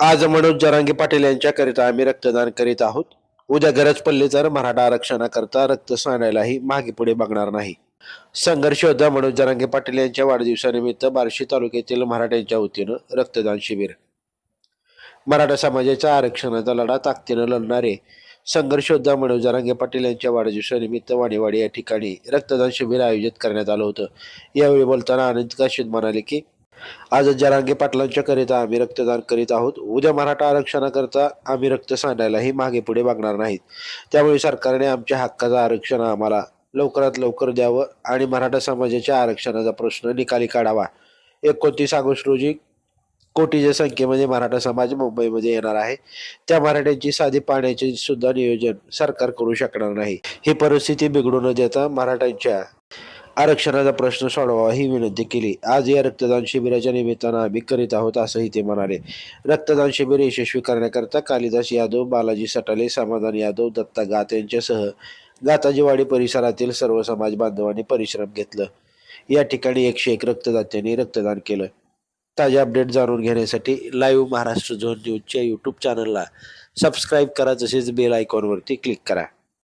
आज मनोज जरांगे पाटील यांच्याकरिता आम्ही रक्तदान करीत आहोत. उद्या गरज पडली तर मराठा आरक्षणाकरता रक्त सांडायलाही मागे पुढे बघणार नाही. संघर्ष योद्धा मनोज जरांगे पाटील यांच्या वाढदिवसानिमित्त बार्शी तालुक्यातील मराठ्यांच्या वतीनं रक्तदान शिबिर. मराठा समाजाच्या आरक्षणाचा लढा ताकदीनं लढणारे संघर्ष योद्धा मनोज जरांगे पाटील यांच्या वाढदिवसानिमित्त वाणीवाडी या ठिकाणी रक्तदान शिबिर आयोजित करण्यात आलं होतं. यावेळी बोलताना आनंद काशीद म्हणाले की आज जरांगे पाटलांच्या करिता आम्ही रक्तदान करीत आहोत. उद्या मराठा आरक्षणाकरता आम्ही रक्त सांडायलाही मागे पुढे बघणार नाहीत. त्यामुळे सरकारने आमच्या हक्काचं आरक्षण आम्हाला लवकरात लवकर द्यावं आणि मराठा समाजाच्या आरक्षणाचा प्रश्न निकाली काढावा. एकोणतीस ऑगस्ट रोजी कोटीच्या संख्येमध्ये मराठा समाज मुंबईमध्ये येणार आहे. त्या मराठ्यांची साधी पाण्याचे सुद्धा नियोजन सरकार करू शकणार नाही. ही परिस्थिती बिघडू न देता मराठ्यांच्या आरक्षणाचा प्रश्न सोडवा ही विनंती केली. आज या रक्तदान शिबिराच्या निमित्तानं आम्ही करीत आहोत असंही ते म्हणाले. रक्तदान शिबिर यशस्वी करण्याकरता कालिदास यादव बालाजी सटाले समाधान यादव दत्ता गात यांच्यासह गाताजीवाडी परिसरातील सर्व समाज बांधवांनी परिश्रम घेतलं. या ठिकाणी एकशे एक रक्तदात्यांनी रक्तदान केलं. ताजे अपडेट जाणून घेण्यासाठी लाईव्ह महाराष्ट्र झोन न्यूजच्या यूट्यूब चॅनलला सबस्क्राईब करा तसेच बेल आयकॉनवरती क्लिक करा.